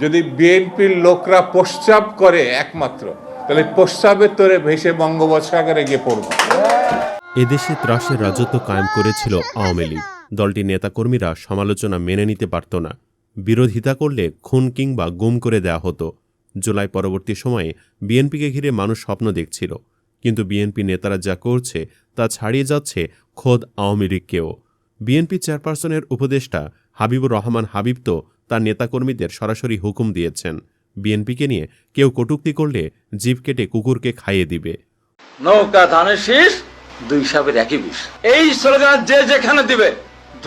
যদি বিএনপির লোকরা প্রস্রাব করে একমাত্র, তাহলে প্রস্রাবের তোরে ভেসে বঙ্গোপসাগরে গিয়ে পড়ব। এদেশে ত্রাসের রাজত্ব কায়েম করেছিল আওয়ামী লীগ। দলটির নেতাকর্মীরা সমালোচনা মেনে নিতে পারত না। বিরোধিতা করলে খুন কিংবা গুম করে দেয়া হতো। জুলাই পরবর্তী সময়ে বিএনপিকে ঘিরে মানুষ স্বপ্ন দেখছিল। কিন্তু বিএনপি নেতারা যা করছে, তা ছাড়িয়ে যাচ্ছে খোদ আওয়ামী লীগকেও। বিএনপি চেয়ারপারসনের উপদেষ্টা হাবিবুর রহমান হাবিব তো তার নেতাকর্মীদের সরাসরি হুকুম দিয়েছেন। বিএনপিকে নিয়ে কেউ কটূক্তি করলে জিভ কেটে কুকুরকে খাইয়ে দিবে। নৌকা ধানের শীষ দুই সাপের একই বিষ। এই স্লোগান যে যেখানে দিবে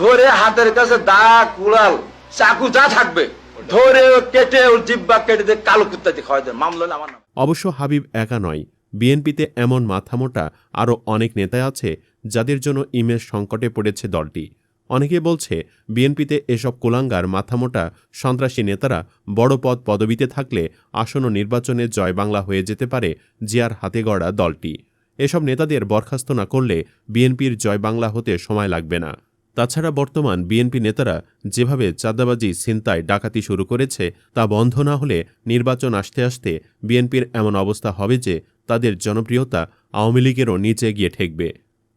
ধরে হাতের কাছে দা কুড়াল চাকু যা থাকবে ধরে কেটে ওর জিব্বা কেটে দিয়ে কালো কুত্তা দিয়ে খাওয়াই দেন মামলা আমার নাম। অবশ্য হাবিব একা নয় বিএনপিতে এমন মাথামোটা আরও অনেক নেতা আছে যাদের জন্য ইমেজ সংকটে পড়েছে দলটি। অনেকে বলছে, বিএনপিতে এসব কোলাঙ্গার, মাথামোটা, সন্ত্রাসী নেতারা বড় পদ পদবিতে থাকলে আসন্ন নির্বাচনে জয় বাংলা হয়ে যেতে পারে জিয়ার হাতে গড়া দলটি। এসব নেতাদের বরখাস্ত না করলে বিএনপির জয় বাংলা হতে সময় লাগবে না। তাছাড়া বর্তমান বিএনপি নেতারা যেভাবে চাঁদাবাজি, ছিনতাই, ডাকাতি শুরু করেছে, তা বন্ধ না হলে নির্বাচন আসতে আসতে বিএনপির এমন অবস্থা হবে যে তাদের জনপ্রিয়তা আওয়ামী লীগেরও নিচে গিয়ে ঠেকবে।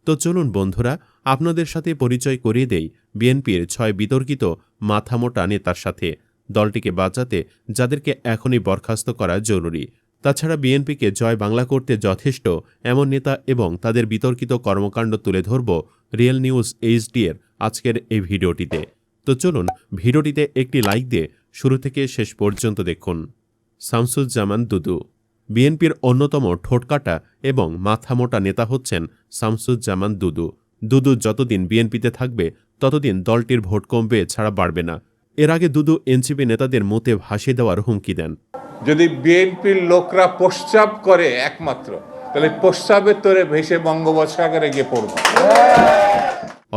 তো চলুন বন্ধুরা আপনাদের সাথে পরিচয় করিয়ে দেই, বিএনপির ছয় বিতর্কিত মাথামোটা নেতার সাথে। দলটিকে বাঁচাতে যাদেরকে এখনই বরখাস্ত করা জরুরি। তাছাড়া বিএনপিকে জয় বাংলা করতে যথেষ্ট এমন নেতা এবং তাদের বিতর্কিত কর্মকাণ্ড তুলে ধরব রিয়েল নিউজ এইচডি এর আজকের এই ভিডিওটিতে। তো চলুন ভিডিওটিতে একটি লাইক দিয়ে শুরু থেকে শেষ পর্যন্ত দেখুন। শামসুজ্জামান দুদু, বিএনপির অন্যতম ঠোঁটকাটা এবং মাথামোটা নেতা হচ্ছেন শামসুজ্জামান দুদু। দুদু যতদিন বিএনপিতে থাকবে ততদিন দলটির ভোট কমবে ছাড়া বাড়বে না। এর আগে দুদু এনসিপি নেতাদের মতে ভাসিয়ে দেওয়ার হুমকি দেন। যদি বিএনপির লোকরা প্রস্রাব করে একমাত্র তাহলে প্রস্রাবের তোরে ভেসে বঙ্গোপসাগরে গিয়ে পড়ব।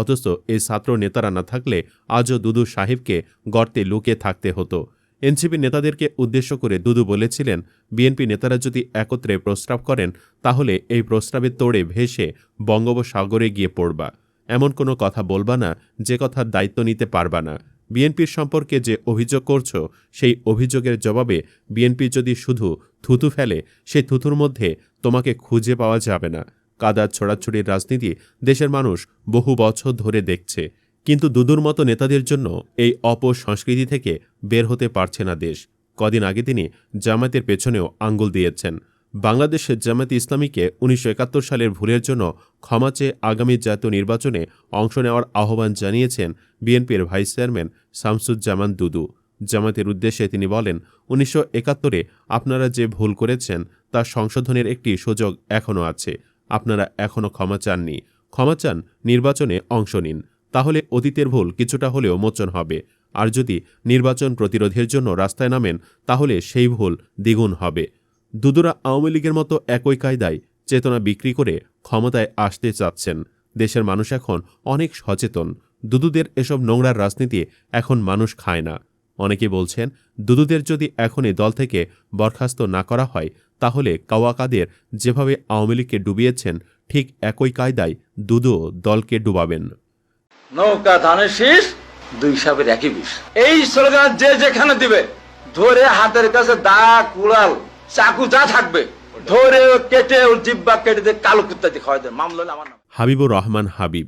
অথচ এই ছাত্র নেতারা না থাকলে আজও দুদু সাহেবকে গর্তে লুকিয়ে থাকতে হতো। এনসিপি নেতাদেরকে উদ্দেশ্য করে দুদু বলেছিলেন, বিএনপি নেতারা যদি একত্রে প্রস্তাব করেন, তাহলে এই প্রস্তাবের তোড়ে ভেসে বঙ্গোপসাগরে গিয়ে পড়বা। এমন কোনো কথা বলবা না, যে কথার দায়িত্ব নিতে পারবা না। বিএনপির সম্পর্কে যে অভিযোগ করছ, সেই অভিযোগের জবাবে বিএনপি যদি শুধু থুতু ফেলে সেই থুতুর মধ্যে তোমাকে খুঁজে পাওয়া যাবে না। কাদা ছড়াছড়ির রাজনীতি দেশের মানুষ বহু বছর ধরে দেখছে। কিন্তু দুদুর মতো নেতাদের জন্য এই অপসংস্কৃতি থেকে বের হতে পারছে না দেশ। কদিন আগে তিনি জামায়াতের পেছনেও আঙ্গুল দিয়েছেন। বাংলাদেশের জামায়াতে ইসলামীকে উনিশশো একাত্তর সালের ভুলের জন্য ক্ষমা চেয়ে আগামী জাতীয় নির্বাচনে অংশ নেওয়ার আহ্বান জানিয়েছেন বিএনপির ভাইস চেয়ারম্যান শামসুজ্জামান দুদু। জামাতের উদ্দেশ্যে তিনি বলেন, উনিশশো একাত্তরে আপনারা যে ভুল করেছেন তা সংশোধনের একটি সুযোগ এখনও আছে। আপনারা এখনও ক্ষমা চাননি। ক্ষমা চান, নির্বাচনে অংশ নিন। তাহলে অতীতের ভুল কিছুটা হলেও মোচন হবে। আর যদি নির্বাচন প্রতিরোধের জন্য রাস্তায় নামেন, তাহলে সেই ভুল দ্বিগুণ হবে। দুদুরা আওয়ামী লীগের মতো একই কায়দায় চেতনা বিক্রি করে ক্ষমতায় আসতে চাচ্ছেন। দেশের মানুষ এখন অনেক সচেতন। দুদুদের এসব নোংরার রাজনীতি এখন মানুষ খায় না। অনেকে বলছেন, দুদুদের যদি এখনই দল থেকে বরখাস্ত না করা হয়, তাহলে কাওয়াকাদের যেভাবে আওয়ামী লীগকে ডুবিয়েছেন, ঠিক একই কায়দায় দুদুও দলকে ডুবাবেন। নৌকা ধানের শীষ, দুই সাপের একই বিষ। এই স্লোগান যে যেখানে দিবে, ধরে হাতের কাছে দা, কুড়াল, চাকু যা থাকবে, ধরে কেটে ওর জিব্বা কেটে দিয়ে কালো কুত্তা দিয়ে খাওয়াই দেন মামলা আমার নাম। হাবিবুর রহমান হাবিব।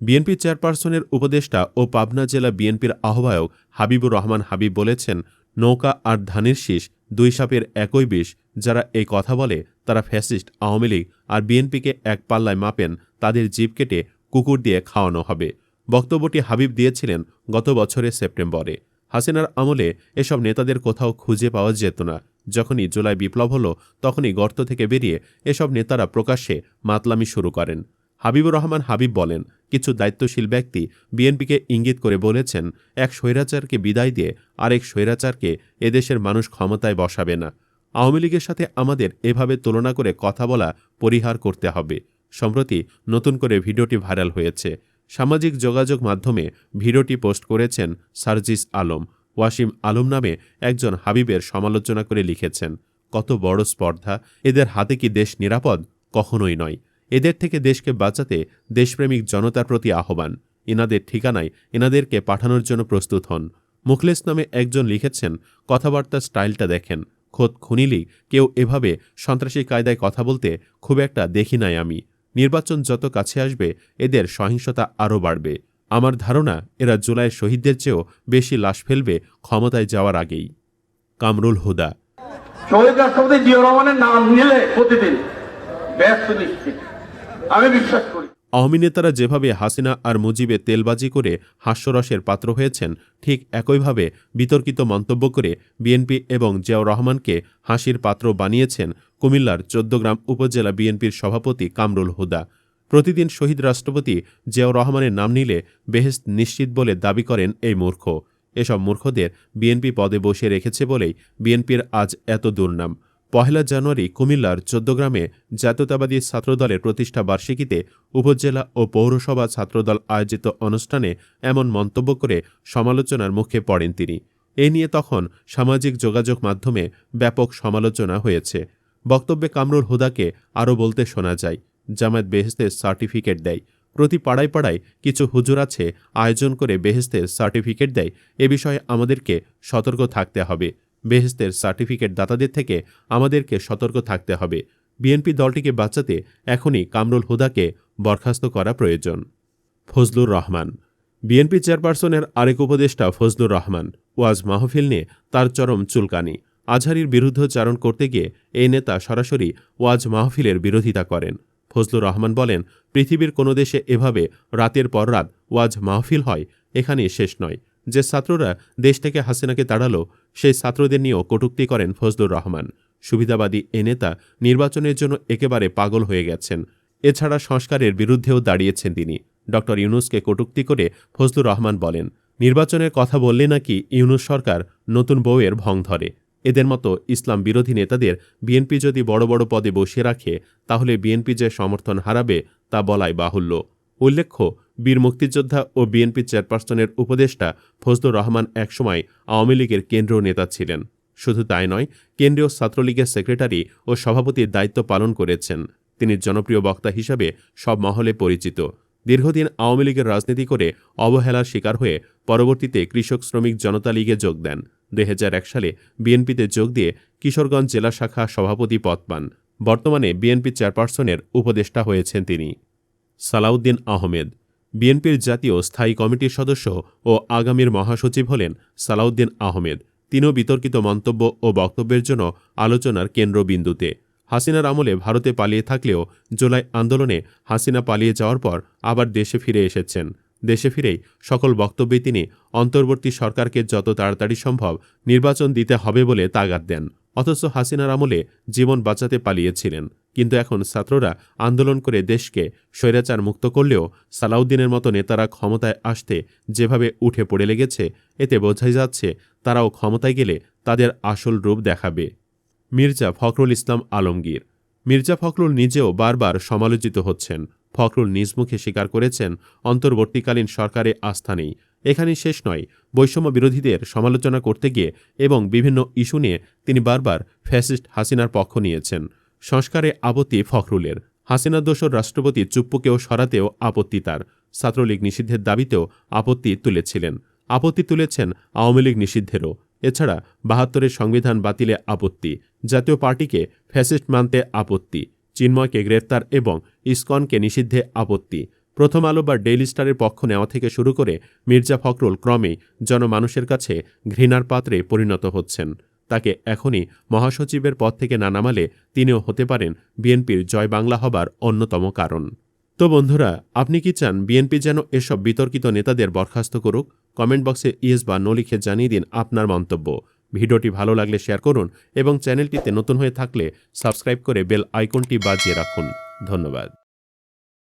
বিএনপি চেয়ারপারসনের উপদেষ্টা ও পাবনা জেলা বিএনপির আহ্বায়ক হাবিবুর রহমান হাবিব বলেছেন, নৌকা আর ধানের শীষ, দুই সাপের একই বিষ। যারা এই কথা বলে, তারা ফ্যাসিস্ট, আওয়ামী লীগ আর বিএনপিকে এক পাল্লায় মাপেন, তাদের জিপ কেটে কুকুর দিয়ে খাওয়ানো হবে। বক্তব্যটি হাবিব দিয়েছিলেন গত বছরের সেপ্টেম্বরে। হাসিনার আমলে এসব নেতাদের কোথাও খুঁজে পাওয়া যেত না। যখনই জুলাই বিপ্লব হলো, তখনই গর্ত থেকে বেরিয়ে এসব নেতারা প্রকাশ্যে মাতলামি শুরু করেন। হাবিবুর রহমান হাবিব বলেন, কিছু দায়িত্বশীল ব্যক্তি বিএনপিকে ইঙ্গিত করে বলেছেন, এক স্বৈরাচারকে বিদায় দিয়ে আরেক স্বৈরাচারকে এদেশের মানুষ ক্ষমতায় বসাবে না। আওয়ামী লীগের সাথে আমাদের এভাবে তুলনা করে কথা বলা পরিহার করতে হবে। সম্প্রতি নতুন করে ভিডিওটি ভাইরাল হয়েছে। সামাজিক যোগাযোগ মাধ্যমে ভিডিওটি পোস্ট করেছেন সার্জিস আলম। ওয়াসিম আলম নামে একজন হাবিবের সমালোচনা করে লিখেছেন, কত বড় স্পর্ধা, এদের হাতে কি দেশ নিরাপদ? কখনোই নয়। এদের থেকে দেশকে বাঁচাতে দেশপ্রেমিক জনতার প্রতি আহ্বান। এনাদের ঠিকানায় এনাদেরকে পাঠানোর জন্য প্রস্তুত হন। মুখলেস নামে একজন লিখেছেন, কথাবার্তার স্টাইলটা দেখেন। খোদ খুনিলি, কেউ এভাবে সন্ত্রাসী কায়দায় কথা বলতে খুব একটা দেখি নাই আমি। নির্বাচন যত কাছে আসবে, এদের সহিংসতা আরও বাড়বে। আমার ধারণা, এরা জুলাই শহীদদের চেয়েও বেশি লাশ ফেলবে ক্ষমতায় যাওয়ার আগেই। কামরুল হুদা। শহীদ রাষ্ট্রপতি জিয়া রহমানের নাম নিলে প্রতিদিন ব্যস্ত নিশ্চিত। আমি বিশ্বাস করি। আওয়ামী নেতারা যেভাবে হাসিনা আর মুজিবে তেলবাজি করে হাস্যরসের পাত্র হয়েছেন, ঠিক একইভাবে বিতর্কিত মন্তব্য করে বিএনপি এবং জিয়াউর রহমানকে হাসির পাত্র বানিয়েছেন কুমিল্লার চোদ্দগ্রাম উপজেলা বিএনপির সভাপতি কামরুল হুদা। প্রতিদিন শহীদ রাষ্ট্রপতি জিয়াউর রহমানের নাম নিলে বেহেস্ত নিশ্চিত বলে দাবি করেন এই মূর্খ। এসব মূর্খদের বিএনপি পদে বসে রেখেছে বলেই বিএনপির আজ এত দুর্নাম। পহেলা জানুয়ারি কুমিল্লার চোদ্দগ্রামে জাতীয়তাবাদী ছাত্রদলের প্রতিষ্ঠা বার্ষিকীতে উপজেলা ও পৌরসভা ছাত্রদল আয়োজিত অনুষ্ঠানে এমন মন্তব্য করে সমালোচনার মুখে পড়েন তিনি। এ নিয়ে তখন সামাজিক যোগাযোগ মাধ্যমে ব্যাপক সমালোচনা হয়েছে। বক্তব্যে কামরুল হুদাকে আরও বলতে শোনা যায়, জামায়াত বেহেস্তের সার্টিফিকেট দেয়। প্রতি পাড়ায় পাড়ায় কিছু হুজুর আছে, আয়োজন করে বেহেস্তের সার্টিফিকেট দেয়। এ বিষয়ে আমাদেরকে সতর্ক থাকতে হবে। বেহেস্তের সার্টিফিকেট দাতাদের থেকে আমাদেরকে সতর্ক থাকতে হবে। বিএনপি দলটিকে বাঁচাতে এখনই কামরুল হুদাকে বরখাস্ত করা প্রয়োজন। ফজলুর রহমান। বিএনপি চেয়ারপারসনের আরেক উপদেষ্টা ফজলুর রহমান। ওয়াজ মাহফিল নিয়ে তার চরম চুলকানি। আজহারির বিরুদ্ধচারণ করতে গিয়ে এই নেতা সরাসরি ওয়াজ মাহফিলের বিরোধিতা করেন। ফজলুর রহমান বলেন, পৃথিবীর কোনো দেশে এভাবে রাতের পর রাত ওয়াজ মাহফিল হয় এখানে শেষ নয়। যে ছাত্ররা দেশ থেকে হাসিনাকে তাড়ালো, সেই ছাত্রদের নিয়েও কটূক্তি করেন ফজলুর রহমান। সুবিধাবাদী এ নেতা নির্বাচনের জন্য একেবারে পাগল হয়ে গেছেন। এছাড়া সংস্কারের বিরুদ্ধেও দাঁড়িয়েছেন তিনি। ড. ইউনুসকে কটূক্তি করে ফজলুর রহমান বলেন, নির্বাচনের কথা বললে নাকি ইউনুস সরকার নতুন বউয়ের ভং ধরে। এদের মতো ইসলাম বিরোধী নেতাদের বিএনপি যদি বড় বড় পদে বসিয়ে রাখে, তাহলে বিএনপি যে সমর্থন হারাবে তা বলাই বাহুল্য। উল্লেখ্য বীর মুক্তিযোদ্ধা ও বিএনপি চেয়ারপারসনের উপদেষ্টা ফজলুর রহমান একসময় আওয়ামী লীগের কেন্দ্রীয় নেতা ছিলেন। শুধু তাই নয়, কেন্দ্রীয় ছাত্রলীগের সেক্রেটারি ও সভাপতির দায়িত্ব পালন করেছেন। তিনি জনপ্রিয় বক্তা হিসাবে সব মহলে পরিচিত। দীর্ঘদিন আওয়ামী লীগের রাজনীতি করে অবহেলার শিকার হয়ে পরবর্তীতে কৃষক শ্রমিক জনতা লীগে যোগ দেন। দুই হাজার এক সালে বিএনপিতে যোগ দিয়ে কিশোরগঞ্জ জেলা শাখা সভাপতি পদ পান। বর্তমানে বিএনপি চেয়ারপারসনের উপদেষ্টা হয়েছেন তিনি। সালাউদ্দিন আহমেদ বিএনপির জাতীয় স্থায়ী কমিটির সদস্য ও আগামীর মহাসচিব হলেন সালাউদ্দিন আহমেদ। তিনিও বিতর্কিত মন্তব্য ও বক্তব্যের জন্য আলোচনার কেন্দ্রবিন্দুতে। হাসিনার আমলে ভারতে পালিয়ে থাকলেও জুলাই আন্দোলনে হাসিনা পালিয়ে যাওয়ার পর আবার দেশে ফিরে এসেছেন। দেশে ফিরেই সকল বক্তব্যে তিনি অন্তর্বর্তী সরকারকে যত তাড়াতাড়ি সম্ভব নির্বাচন দিতে হবে বলে তাগাদ দেন। অথচ হাসিনার আমলে জীবন বাঁচাতে পালিয়েছিলেন। কিন্তু এখন ছাত্ররা আন্দোলন করে দেশকে স্বৈরাচার মুক্ত করলেও সালাউদ্দিনের মতো নেতারা ক্ষমতায় আসতে যেভাবে উঠে পড়ে লেগেছে, এতে বোঝাই যাচ্ছে তারাও ক্ষমতায় গেলে তাদের আসল রূপ দেখাবে। মির্জা ফখরুল ইসলাম আলমগীর মির্জা ফখরুল নিজেও বারবার সমালোচিত হচ্ছেন। ফখরুল নিজ মুখে স্বীকার করেছেন, অন্তর্বর্তীকালীন সরকারে আস্থা নেই। এখানেই শেষ নয়, বৈষম্য বিরোধীদের সমালোচনা করতে গিয়ে এবং বিভিন্ন ইস্যু নিয়ে তিনি বারবার ফ্যাসিস্ট হাসিনার পক্ষ নিয়েছেন। সংস্কারে আপত্তি ফখরুলের। হাসিনা দোসর রাষ্ট্রপতি চুপ্পুকেও সরাতেও আপত্তি তার। ছাত্রলীগ নিষিদ্ধের দাবিতেও আপত্তি তুলেছিলেন। আপত্তি তুলেছেন আওয়ামী লীগ নিষিদ্ধেরও। এছাড়া বাহাত্তরের সংবিধান বাতিলে আপত্তি। জাতীয় পার্টিকে ফ্যাসিস্ট মানতে আপত্তি। চিন্ময়কে গ্রেফতার এবং ইসকনকে নিষিদ্ধে আপত্তি। প্রথম আলো বা ডেইলি স্টারের পক্ষ নেওয়া থেকে শুরু করে মির্জা ফখরুল ক্রমেই জনমানুষের কাছে ঘৃণার পাত্রে পরিণত হচ্ছেন। তাকে এখনই মহাসচিবের পদ থেকে না নামালে তিনিও হতে পারেন বিএনপির জয় বাংলা হবার অন্যতম কারণ। তো বন্ধুরা, আপনি কি চান বিএনপি যেন এসব বিতর্কিত নেতাদের বরখাস্ত করুক? কমেন্ট বক্সে ইয়েস বা নো লিখে জানিয়ে দিন আপনার মন্তব্য। ভিডিওটি ভালো লাগলে শেয়ার করুন এবং চ্যানেলটিতে নতুন হয়ে থাকলে সাবস্ক্রাইব করে বেল আইকনটি বাজিয়ে রাখুন। ধন্যবাদ।